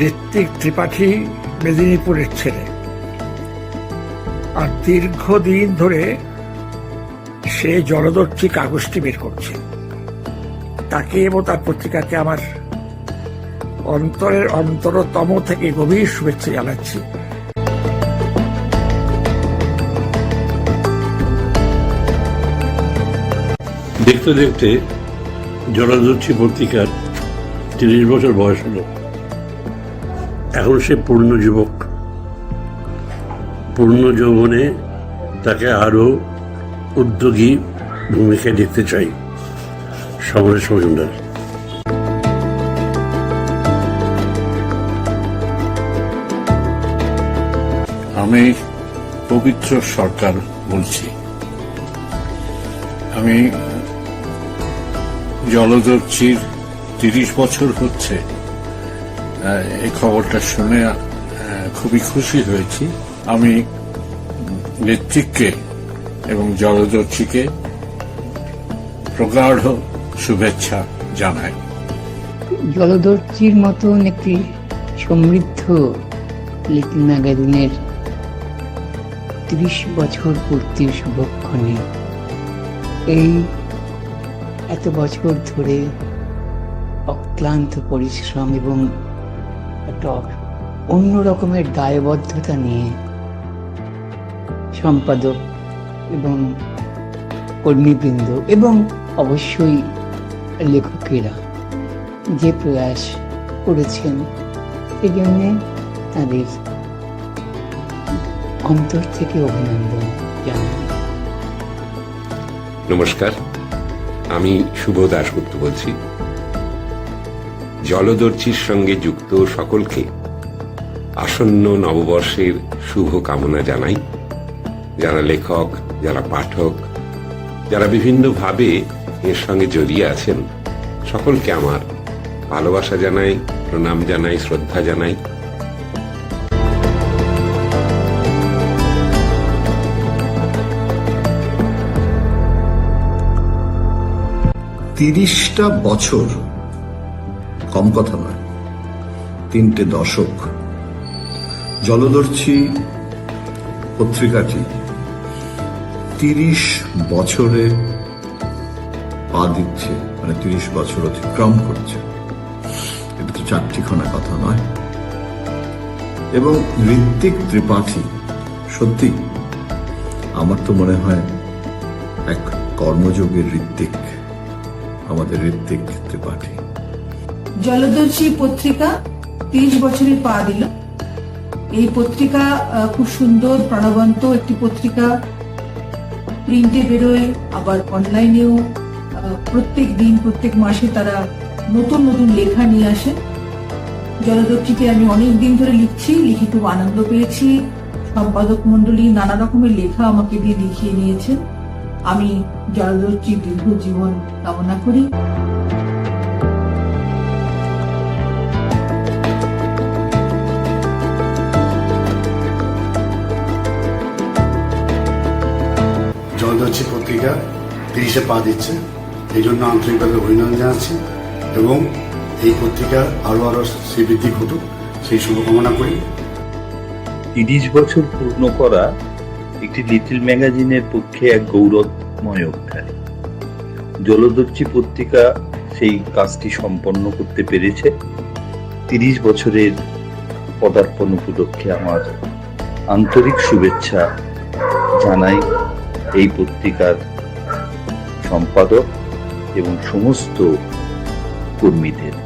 ঋত্বিক ত্রিপাঠী মেদিনীপুরের ছেলে। আর দীর্ঘদিন ধরে সে জলদর্শী কাগজটি বের করছে। তাকে এবং তার পত্রিকাকে আমার অন্তরের অন্তরতম থেকে গভীর শুভেচ্ছা জানাচ্ছি। দেখতে দেখতে জলাদর্শী পত্রিকার তিরিশ বছর বয়স হলো। এখন সে পূর্ণ যুবক। পূর্ণ যৌবনে তাকে আরও উদ্যোগী ভূমিকায় দেখতে চাই। সমরেশ মজুমদার। আমি পবিত্র সরকার বলছি। আমি জলদর্শীর তিরিশ বছর হচ্ছে এই খবরটা শুনে খুবই খুশি হয়েছি। আমি নেত্রীকে এবং জলদর্শীকে প্রগাঢ় শুভেচ্ছা জানাই। জলদর্শীর মতন একটি সমৃদ্ধ লিটল ম্যাগাজিনের তিরিশ বছর পূর্তির শুভক্ষণে। এই এত বছর ধরে অক্লান্ত পরিশ্রম এবং একটা অন্য রকমের দায়বদ্ধতা নিয়ে সম্পাদক এবং কর্মীবৃন্দ এবং অবশ্যই লেখকেরা যে প্রয়াস করেছেন সেই জন্যে তাদের অন্তর থেকে অভিনন্দন জানাই। নমস্কার, আমি শুভ দাশগুপ্ত বলছি। জলদর্শীর সঙ্গে যুক্ত সকলকে আসন্ন নববর্ষের শুভ কামনা জানাই। যারা লেখক, যারা পাঠক, যারা বিভিন্নভাবে এর সঙ্গে জড়িয়ে আছেন, সকলকে আমার ভালোবাসা জানাই, প্রণাম জানাই, শ্রদ্ধা জানাই। তিরিশটা বছর কম কথা নয়। তিনটে দশক। জলদর্শী পত্রিকাটি তিরিশ বছরে পা দিচ্ছে মানে তিরিশ বছর অতিক্রম করছে। এটা তো চারটিখানা কথা নয়। এবং ঋত্বিক ত্রিপাঠী, সত্যি আমার তো মনে হয় এক কর্মযোগের ঋত্বিক, আমাদের ঋত্বিক ত্রিপাঠী। জলদর্শী পত্রিকা তিরিশ বছরের পা দিল। এই পত্রিকা খুব সুন্দর, প্রাণবন্ত একটি পত্রিকা। প্রিন্টে বেরোয়, আবার অনলাইনেও প্রত্যেক দিন, প্রত্যেক মাসে তারা নতুন নতুন লেখা নিয়ে আসে। জলদর্শীতে আমি অনেক দিন ধরে লিখছি, লিখে খুব আনন্দ পেয়েছি। সম্পাদক মন্ডলী নানা রকমের লেখা আমাকে দিয়ে লিখিয়ে নিয়েছেন আমি জলদর্শীর দীর্ঘ জীবন কামনা করি। জলদর্শী পত্রিকা, তিরিশে পা দিচ্ছে। এই জন্য আন্তরিকভাবে অভিনন্দন জানাচ্ছি এবং এই পত্রিকা আরও আরও শ্রীবৃদ্ধি ঘটুক। সেই শুভকামনা করি। তিরিশ বছর পূর্ণ করা একটি লিটল ম্যাগাজিনের পক্ষে এক গৌরবময় অধ্যায়। জলদর্শী পত্রিকা সেই কাজটি সম্পন্ন করতে পেরেছে। তিরিশ বছরের পদার্পণ উপলক্ষে আমার আন্তরিক শুভেচ্ছা জানাই এই পত্রিকার সম্পাদক এবং সমস্ত কর্মীদের।